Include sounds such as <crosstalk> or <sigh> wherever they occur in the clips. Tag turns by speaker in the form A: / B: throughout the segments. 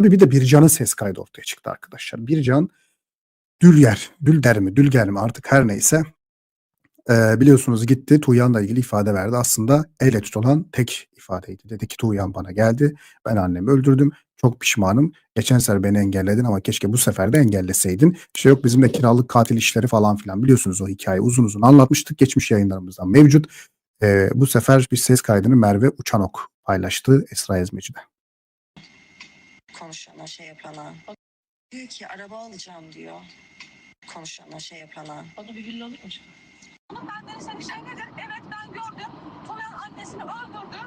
A: Tabii bir de Bircan'ın ses kaydı ortaya çıktı arkadaşlar. Bircan Dülger, Dülder mi, Dülger mi artık her neyse Eee, biliyorsunuz gitti Tuğyan'la ilgili ifade verdi. Aslında elle tutulan tek ifadeydi. Dedi ki Tuğyan bana geldi. Ben annemi öldürdüm. Çok pişmanım. Geçen sefer beni engelledin ama keşke bu sefer de engelleseydin. İşte yok bizim de kiralık katil işleri falan filan. Biliyorsunuz o hikayeyi uzun uzun anlatmıştık. Geçmiş yayınlarımızdan mevcut. Eee, bu sefer bir ses kaydını Merve Uçanok paylaştı Esra Ezmeci'de.
B: Konuşana şey yapana. Diyor ki araba alacağım diyor. Konuşana şey yapana.
C: Bana bir villa alır mısın?
D: Ama benden istediği şey nedir? Evet ben gördüm. Tuğyan annesini öldürdü.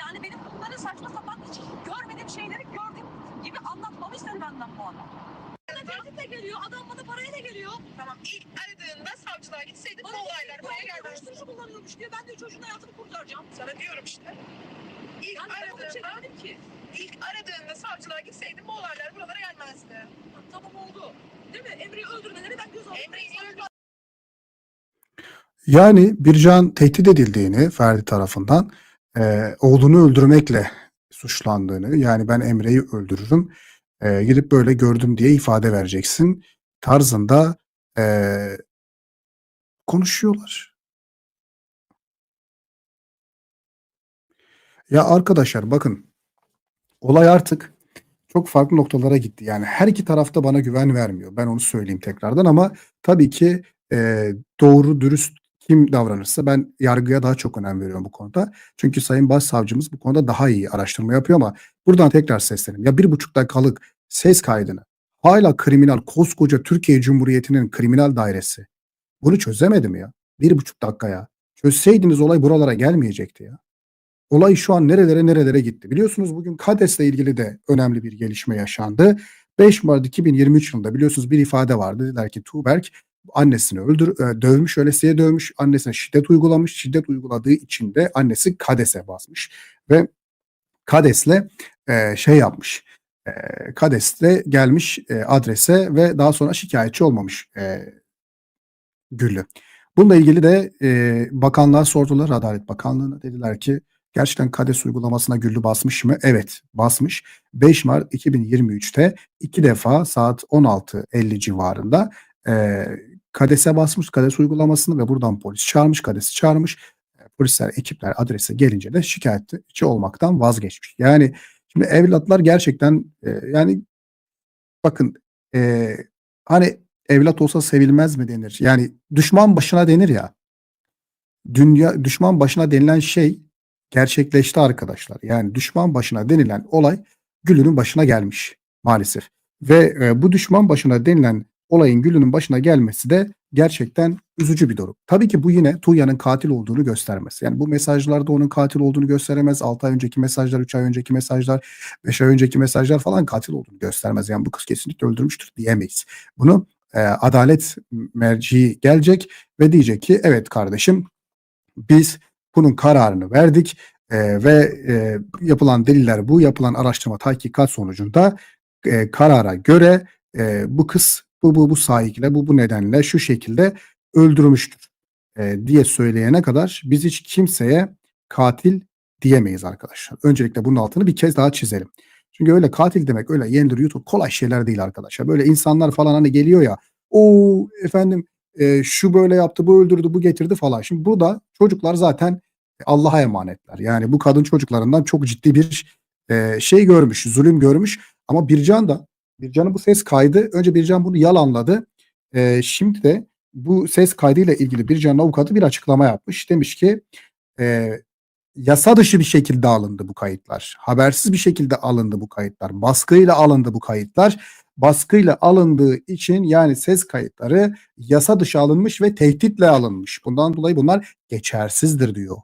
D: Yani benim bunların saçma sapan hiç görmediğim şeyleri gördüm gibi anlatmamı istedi benden bu adam. Bana tehditle geliyor. Adam bana parayla geliyor.
E: Tamam ilk aradığında savcılığa gitseydik bu
D: Bana
E: olaylar buraya gelmezdi.
D: uyuşturucu kullanıyormuş diyor. Ben de çocuğun hayatını kurtaracağım.
E: Sana diyorum işte. İlk aradığında,
D: demedim ki.
E: ilk aradığında savcılığa gitseydin bu olaylar buralara gelmezdi.
D: Tamam oldu. Değil mi? Emre'yi öldürmeleri ben göz aldım.
E: Emre'yi öldür-
A: Yani Bircan tehdit edildiğini Ferdi tarafından eee, oğlunu öldürmekle suçlandığını yani ben Emre'yi öldürürüm eee, gidip böyle gördüm diye ifade vereceksin tarzında eee, konuşuyorlar. Ya arkadaşlar bakın olay artık çok farklı noktalara gitti. Yani her iki tarafta bana güven vermiyor. Ben onu söyleyeyim tekrardan ama tabii ki eee, doğru dürüst kim davranırsa ben yargıya daha çok önem veriyorum bu konuda. Çünkü Sayın Başsavcımız bu konuda daha iyi araştırma yapıyor ama buradan tekrar seslenelim. Ya bir buçuk dakikalık ses kaydını hala kriminal koskoca Türkiye Cumhuriyeti'nin kriminal dairesi bunu çözemedi mi ya? Bir buçuk dakikaya. Çözseydiniz olay buralara gelmeyecekti ya. Olay şu an nerelere nerelere gitti. Biliyorsunuz bugün KADES'le ilgili de önemli bir gelişme yaşandı. 5 Mart 2023 yılında biliyorsunuz bir ifade vardı. Dediler ki Tuğberk annesini öldür, e, dövmüş, ölesiye dövmüş, annesine şiddet uygulamış. Şiddet uyguladığı için de annesi KADES'e basmış ve KADES'le e, şey yapmış. E, KADES'le gelmiş e, adrese ve daha sonra şikayetçi olmamış e, Güllü. Bununla ilgili de e, bakanlar sordular Adalet Bakanlığı'na. Dediler ki gerçekten KADES uygulamasına Güllü basmış mı? Evet basmış. 5 Mart 2023'te iki defa saat 16.50 civarında e, KADES'e basmış KADES uygulamasını ve buradan polis çağırmış. KADES'i çağırmış. Polisler, ekipler adrese gelince de şikayetçi olmaktan vazgeçmiş. Yani şimdi evlatlar gerçekten e, yani bakın e, hani evlat olsa sevilmez mi denir? Yani düşman başına denir ya. Dünya düşman başına denilen şey gerçekleşti arkadaşlar. Yani düşman başına denilen olay Gül'ün başına gelmiş maalesef. Ve e, bu düşman başına denilen olayın Gül'ün başına gelmesi de gerçekten üzücü bir durum. Tabii ki bu yine Tuğya'nın katil olduğunu göstermez. Yani bu mesajlarda onun katil olduğunu gösteremez. 6 ay önceki mesajlar, 3 ay önceki mesajlar, 5 ay önceki mesajlar falan katil olduğunu göstermez. Yani bu kız kesinlikle öldürmüştür diyemeyiz. Bunu e, adalet merci gelecek ve diyecek ki evet kardeşim biz bunun kararını verdik e, ve e, yapılan deliller bu yapılan araştırma tahkikat sonucunda e, karara göre e, bu kız bu bu bu sahikiyle bu bu nedenle şu şekilde öldürmüştür e, diye söyleyene kadar biz hiç kimseye katil diyemeyiz arkadaşlar. Öncelikle bunun altını bir kez daha çizelim. Çünkü öyle katil demek öyle yendir YouTube kolay şeyler değil arkadaşlar. Böyle insanlar falan hani geliyor ya o efendim e, şu böyle yaptı bu öldürdü bu getirdi falan. Şimdi burada çocuklar zaten Allah'a emanetler. Yani bu kadın çocuklarından çok ciddi bir e, şey görmüş, zulüm görmüş. Ama Bircan da Bircan'ın bu ses kaydı önce Bircan bunu yalanladı. E, şimdi de bu ses kaydıyla ilgili Bircan'ın avukatı bir açıklama yapmış. Demiş ki e, yasa dışı bir şekilde alındı bu kayıtlar. Habersiz bir şekilde alındı bu kayıtlar. Baskıyla alındı bu kayıtlar. Baskıyla alındığı için yani ses kayıtları yasa dışı alınmış ve tehditle alınmış. Bundan dolayı bunlar geçersizdir diyor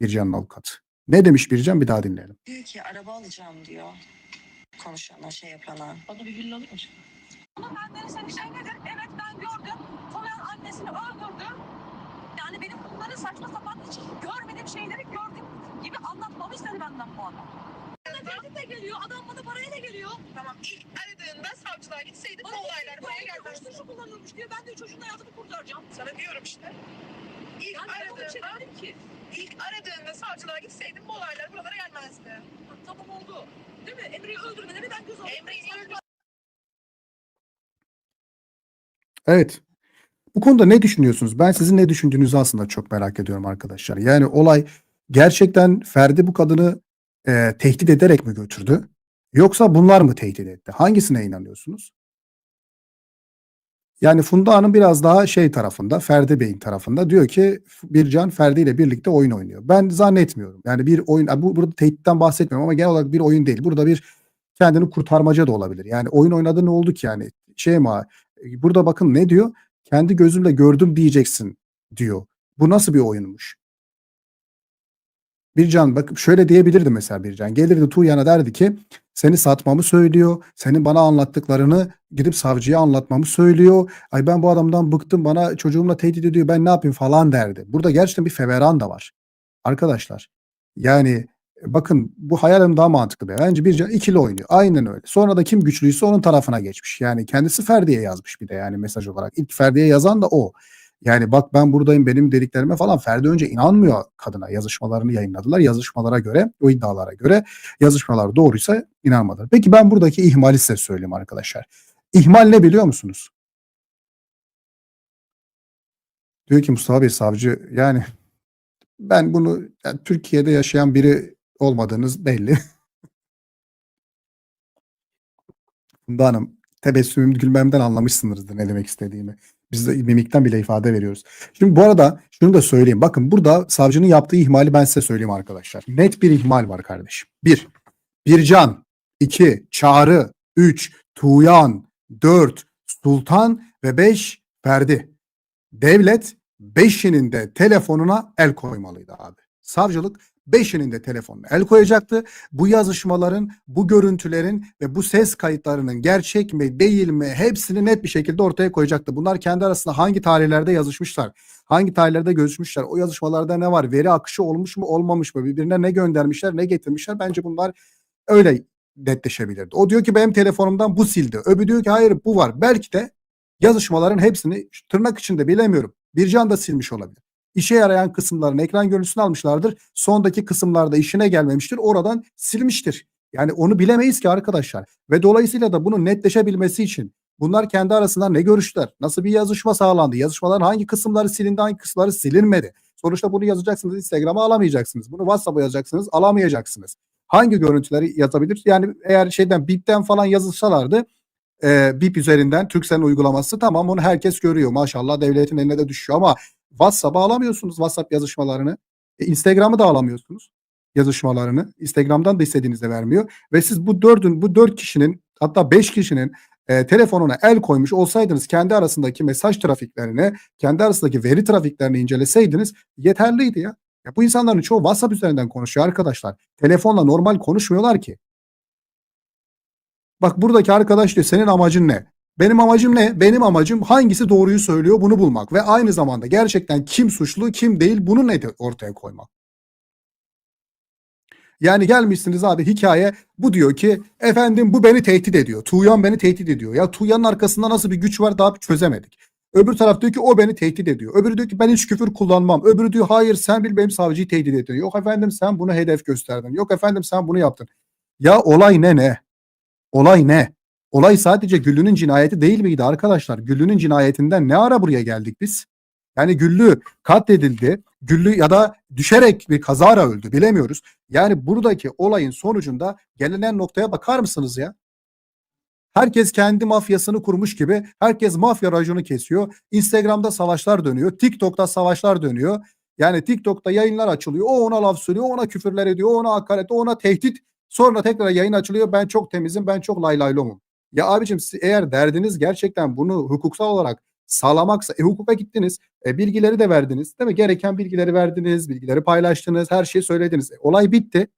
A: Bircan'ın avukatı. Ne demiş Bircan bir daha dinleyelim.
B: Diyor ki araba alacağım diyor. Konuşana şey yapana.
C: Bana bir villa alır mısın?
D: Ama benden istediği şey nedir? Evet ben gördüm. Tuğyan annesini öldürdü. Yani benim bunların saçma sapan hiç görmediğim şeyleri gördüm gibi anlatmamı istedi benden bu adam. Bana tehditle geliyor. Adam bana parayla geliyor.
E: Tamam ilk aradığında savcılığa gitseydik bu olaylar buraya gelmezdi.
D: uyuşturucu kullanıyormuş diyor. Ben de çocuğun hayatını kurtaracağım.
E: Sana diyorum işte. İlk
D: Yani ben şey
E: aradığında,
D: demedim ki.
E: İlk aradığında savcılığa gitseydin bu olaylar buralara gelmezdi.
D: tamam oldu. Değil mi? Emre'yi öldürmene neden göz
E: Emre'yi öldür-
A: Evet. Bu konuda ne düşünüyorsunuz? Ben sizin ne düşündüğünüzü aslında çok merak ediyorum arkadaşlar. Yani olay gerçekten Ferdi bu kadını e, tehdit ederek mi götürdü? Yoksa bunlar mı tehdit etti? Hangisine inanıyorsunuz? Yani Funda Hanım biraz daha şey tarafında, Ferdi Bey'in tarafında diyor ki Bircan Ferdi ile birlikte oyun oynuyor. Ben zannetmiyorum. Yani bir oyun, bu burada tehditten bahsetmiyorum ama genel olarak bir oyun değil. Burada bir kendini kurtarmaca da olabilir. Yani oyun oynadı ne oldu ki yani? Şey mi? Burada bakın ne diyor? Kendi gözümle gördüm diyeceksin diyor. Bu nasıl bir oyunmuş? Bircan bak şöyle diyebilirdi mesela Bircan. Gelirdi Tuğyan'a derdi ki seni satmamı söylüyor. Senin bana anlattıklarını gidip savcıya anlatmamı söylüyor. Ay ben bu adamdan bıktım bana çocuğumla tehdit ediyor ben ne yapayım falan derdi. Burada gerçekten bir feveran da var. Arkadaşlar yani bakın bu hayalim daha mantıklı. be. Bence Bircan ikili oynuyor. Aynen öyle. Sonra da kim güçlüyse onun tarafına geçmiş. Yani kendisi Ferdi'ye yazmış bir de yani mesaj olarak. İlk Ferdi'ye yazan da o. Yani bak ben buradayım benim dediklerime falan Ferdi önce inanmıyor kadına. Yazışmalarını yayınladılar. Yazışmalara göre, o iddialara göre yazışmalar doğruysa inanmadılar. Peki ben buradaki ihmali size söyleyeyim arkadaşlar. İhmal ne biliyor musunuz? Diyor ki Mustafa Bey savcı yani ben bunu yani Türkiye'de yaşayan biri olmadığınız belli. <laughs> Funda Hanım tebessümüm gülmemden anlamışsınızdır ne demek istediğimi. Biz de mimikten bile ifade veriyoruz. Şimdi bu arada şunu da söyleyeyim. Bakın burada savcının yaptığı ihmali ben size söyleyeyim arkadaşlar. Net bir ihmal var kardeşim. Bir, Bircan. iki Çağrı. Üç, Tuğyan. Dört, Sultan. Ve beş, Ferdi. Devlet beşinin de telefonuna el koymalıydı abi. Savcılık beşinin de telefonuna el koyacaktı. Bu yazışmaların, bu görüntülerin ve bu ses kayıtlarının gerçek mi değil mi hepsini net bir şekilde ortaya koyacaktı. Bunlar kendi arasında hangi tarihlerde yazışmışlar, hangi tarihlerde görüşmüşler, o yazışmalarda ne var, veri akışı olmuş mu olmamış mı, birbirine ne göndermişler, ne getirmişler bence bunlar öyle netleşebilirdi. O diyor ki benim telefonumdan bu sildi. Öbürü diyor ki hayır bu var. Belki de yazışmaların hepsini tırnak içinde bilemiyorum. Bircan da silmiş olabilir. İşe yarayan kısımların ekran görüntüsünü almışlardır. Sondaki kısımlarda işine gelmemiştir. Oradan silmiştir. Yani onu bilemeyiz ki arkadaşlar. Ve dolayısıyla da bunun netleşebilmesi için bunlar kendi arasında ne görüştüler? Nasıl bir yazışma sağlandı? Yazışmaların hangi kısımları silindi, hangi kısımları silinmedi? Sonuçta bunu yazacaksınız Instagram'a alamayacaksınız. Bunu WhatsApp'a yazacaksınız alamayacaksınız. Hangi görüntüleri yazabilir? Yani eğer şeyden BIP'ten falan yazılsalardı e, BIP üzerinden Türkcell'in uygulaması tamam onu herkes görüyor. Maşallah devletin eline de düşüyor ama WhatsApp'a alamıyorsunuz WhatsApp yazışmalarını. E, Instagram'ı da alamıyorsunuz yazışmalarını. Instagram'dan da istediğinizde vermiyor. Ve siz bu dördün, bu dört kişinin hatta beş kişinin e, telefonuna el koymuş olsaydınız kendi arasındaki mesaj trafiklerini, kendi arasındaki veri trafiklerini inceleseydiniz yeterliydi ya. ya. Bu insanların çoğu WhatsApp üzerinden konuşuyor arkadaşlar. Telefonla normal konuşmuyorlar ki. Bak buradaki arkadaş diyor senin amacın ne? Benim amacım ne? Benim amacım hangisi doğruyu söylüyor bunu bulmak ve aynı zamanda gerçekten kim suçlu kim değil bunu net ortaya koymak. Yani gelmişsiniz abi hikaye bu diyor ki efendim bu beni tehdit ediyor. Tuğyan beni tehdit ediyor. Ya Tuğyan'ın arkasında nasıl bir güç var daha çözemedik. Öbür taraf diyor ki o beni tehdit ediyor. Öbürü diyor ki ben hiç küfür kullanmam. Öbürü diyor hayır sen bil benim savcıyı tehdit ediyorsun. Yok efendim sen bunu hedef gösterdin. Yok efendim sen bunu yaptın. Ya olay ne ne? Olay ne? Olay sadece Güllü'nün cinayeti değil miydi arkadaşlar? Güllü'nün cinayetinden ne ara buraya geldik biz? Yani Güllü katledildi. Güllü ya da düşerek bir kazara öldü bilemiyoruz. Yani buradaki olayın sonucunda gelinen noktaya bakar mısınız ya? Herkes kendi mafyasını kurmuş gibi herkes mafya raconu kesiyor. Instagram'da savaşlar dönüyor. TikTok'ta savaşlar dönüyor. Yani TikTok'ta yayınlar açılıyor. O ona laf söylüyor, ona küfürler ediyor, ona hakaret, ona tehdit. Sonra tekrar yayın açılıyor. Ben çok temizim, ben çok lay laylomum. Ya abicim siz eğer derdiniz gerçekten bunu hukuksal olarak sağlamaksa e, hukuka gittiniz. E, bilgileri de verdiniz. Değil mi? Gereken bilgileri verdiniz, bilgileri paylaştınız, her şeyi söylediniz. E, olay bitti.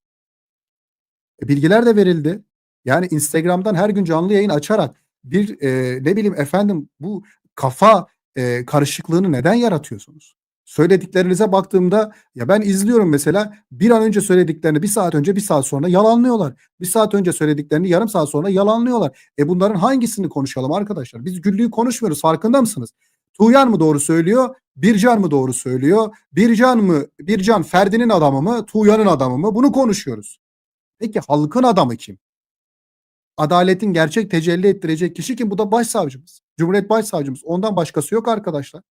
A: E, bilgiler de verildi. Yani Instagram'dan her gün canlı yayın açarak bir e, ne bileyim efendim bu kafa e, karışıklığını neden yaratıyorsunuz? Söylediklerinize baktığımda ya ben izliyorum mesela bir an önce söylediklerini bir saat önce bir saat sonra yalanlıyorlar. Bir saat önce söylediklerini yarım saat sonra yalanlıyorlar. E bunların hangisini konuşalım arkadaşlar? Biz Güllü'yü konuşmuyoruz farkında mısınız? Tuğyan mı doğru söylüyor? Bircan mı doğru söylüyor? Bircan mı? Bircan Ferdi'nin adamı mı? Tuğyan'ın adamı mı? Bunu konuşuyoruz. Peki halkın adamı kim? Adaletin gerçek tecelli ettirecek kişi kim? Bu da başsavcımız. Cumhuriyet Başsavcımız. Ondan başkası yok arkadaşlar.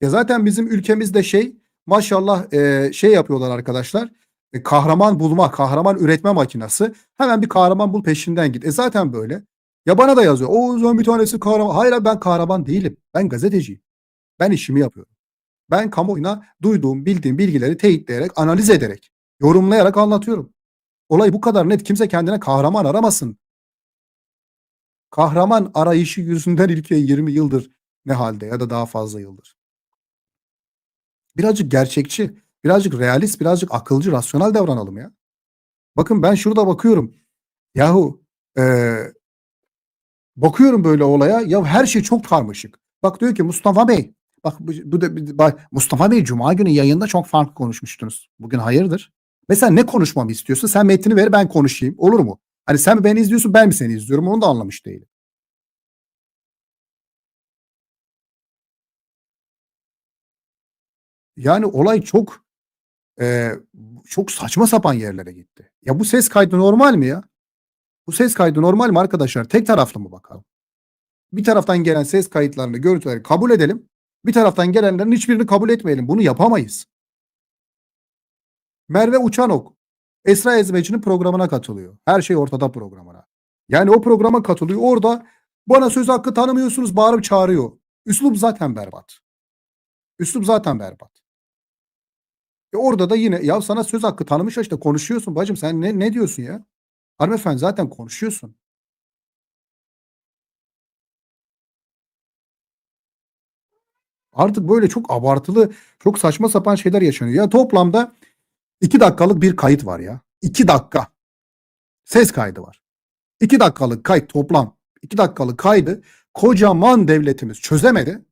A: Ya zaten bizim ülkemizde şey maşallah e, şey yapıyorlar arkadaşlar. E, kahraman bulma, kahraman üretme makinası. Hemen bir kahraman bul peşinden git. E zaten böyle. Ya bana da yazıyor. O zaman bir tanesi kahraman. Hayır ben kahraman değilim. Ben gazeteciyim. Ben işimi yapıyorum. Ben kamuoyuna duyduğum, bildiğim bilgileri teyitleyerek, analiz ederek, yorumlayarak anlatıyorum. Olay bu kadar net. Kimse kendine kahraman aramasın. Kahraman arayışı yüzünden ülke 20 yıldır ne halde ya da daha fazla yıldır. Birazcık gerçekçi, birazcık realist, birazcık akılcı, rasyonel davranalım ya. Bakın ben şurada bakıyorum. Yahu eee, bakıyorum böyle olaya. Ya her şey çok karmaşık. Bak diyor ki Mustafa Bey. Bak bu, da bak, Mustafa Bey Cuma günü yayında çok farklı konuşmuştunuz. Bugün hayırdır? Mesela ne konuşmamı istiyorsun? Sen metni ver ben konuşayım. Olur mu? Hani sen mi beni izliyorsun ben mi seni izliyorum? Onu da anlamış değilim. Yani olay çok eee, çok saçma sapan yerlere gitti. Ya bu ses kaydı normal mi ya? Bu ses kaydı normal mi arkadaşlar? Tek taraflı mı bakalım? Bir taraftan gelen ses kayıtlarını, görüntüleri kabul edelim. Bir taraftan gelenlerin hiçbirini kabul etmeyelim. Bunu yapamayız. Merve Uçanok Esra Ezmeci'nin programına katılıyor. Her şey ortada programına. Yani o programa katılıyor. Orada bana söz hakkı tanımıyorsunuz bağırıp çağırıyor. Üslup zaten berbat. Üslup zaten berbat. E orada da yine ya sana söz hakkı tanımış işte konuşuyorsun bacım sen ne, ne diyorsun ya? Hanımefendi zaten konuşuyorsun. Artık böyle çok abartılı, çok saçma sapan şeyler yaşanıyor. Ya toplamda 2 dakikalık bir kayıt var ya. 2 dakika. Ses kaydı var. 2 dakikalık kayıt toplam. 2 dakikalık kaydı kocaman devletimiz çözemedi.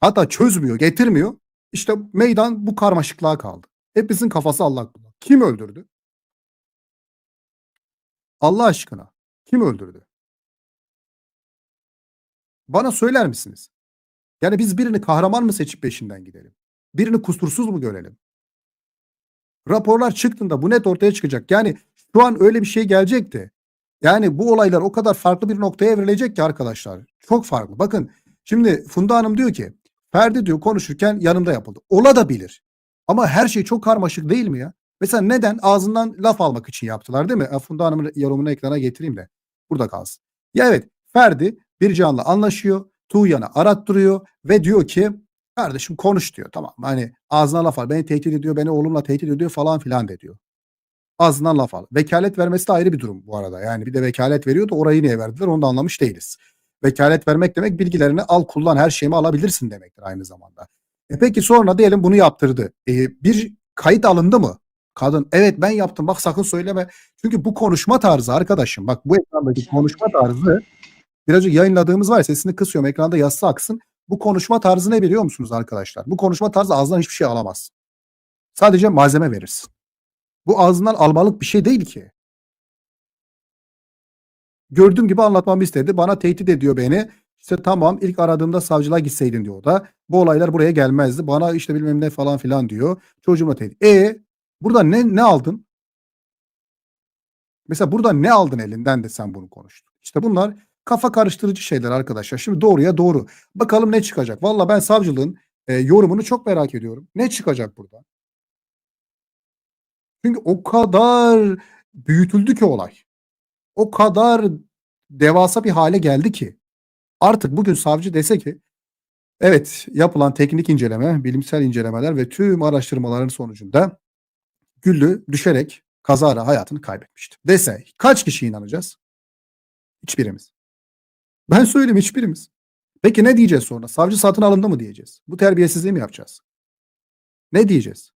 A: Hatta çözmüyor, getirmiyor. İşte meydan bu karmaşıklığa kaldı. Hepimizin kafası allak bullak. Kim öldürdü? Allah aşkına kim öldürdü? Bana söyler misiniz? Yani biz birini kahraman mı seçip peşinden gidelim? Birini kusursuz mu görelim? Raporlar çıktığında bu net ortaya çıkacak. Yani şu an öyle bir şey gelecekti. Yani bu olaylar o kadar farklı bir noktaya evrilecek ki arkadaşlar. Çok farklı. Bakın şimdi Funda Hanım diyor ki Ferdi diyor konuşurken yanımda yapıldı. Ola da bilir. Ama her şey çok karmaşık değil mi ya? Mesela neden? Ağzından laf almak için yaptılar değil mi? E, Funda Hanım'ın yorumunu ekrana getireyim de. Burada kalsın. Ya evet Ferdi Bircan'la anlaşıyor. Tuğyan'ı arattırıyor ve diyor ki kardeşim konuş diyor. Tamam hani ağzına laf al. Beni tehdit ediyor. Beni oğlumla tehdit ediyor falan filan de diyor. Ağzından laf al. Vekalet vermesi de ayrı bir durum bu arada. Yani bir de vekalet veriyor da orayı niye verdiler onu da anlamış değiliz. Vekalet vermek demek bilgilerini al kullan her şeyimi alabilirsin demektir aynı zamanda. E peki sonra diyelim bunu yaptırdı. E, bir kayıt alındı mı? Kadın evet ben yaptım bak sakın söyleme. Çünkü bu konuşma tarzı arkadaşım bak bu ekrandaki konuşma tarzı birazcık yayınladığımız var sesini kısıyorum ekranda yazsa aksın. Bu konuşma tarzı ne biliyor musunuz arkadaşlar? Bu konuşma tarzı ağzından hiçbir şey alamaz. Sadece malzeme verirsin. Bu ağzından almalık bir şey değil ki. Gördüğüm gibi anlatmamı istedi. Bana tehdit ediyor beni. İşte tamam ilk aradığımda savcılığa gitseydin diyor o da. Bu olaylar buraya gelmezdi. Bana işte bilmem ne falan filan diyor. Çocuğuma tehdit. E burada ne ne aldın? Mesela burada ne aldın elinden de sen bunu konuştun. İşte bunlar kafa karıştırıcı şeyler arkadaşlar. Şimdi doğruya doğru. Bakalım ne çıkacak. Valla ben savcılığın e, yorumunu çok merak ediyorum. Ne çıkacak burada? Çünkü o kadar büyütüldü ki olay. O kadar devasa bir hale geldi ki. Artık bugün savcı dese ki evet yapılan teknik inceleme, bilimsel incelemeler ve tüm araştırmaların sonucunda Güllü düşerek kazara hayatını kaybetmişti. Dese kaç kişi inanacağız? Hiçbirimiz. Ben söyleyeyim hiçbirimiz. Peki ne diyeceğiz sonra? Savcı satın alındı mı diyeceğiz? Bu terbiyesizliği mi yapacağız? Ne diyeceğiz?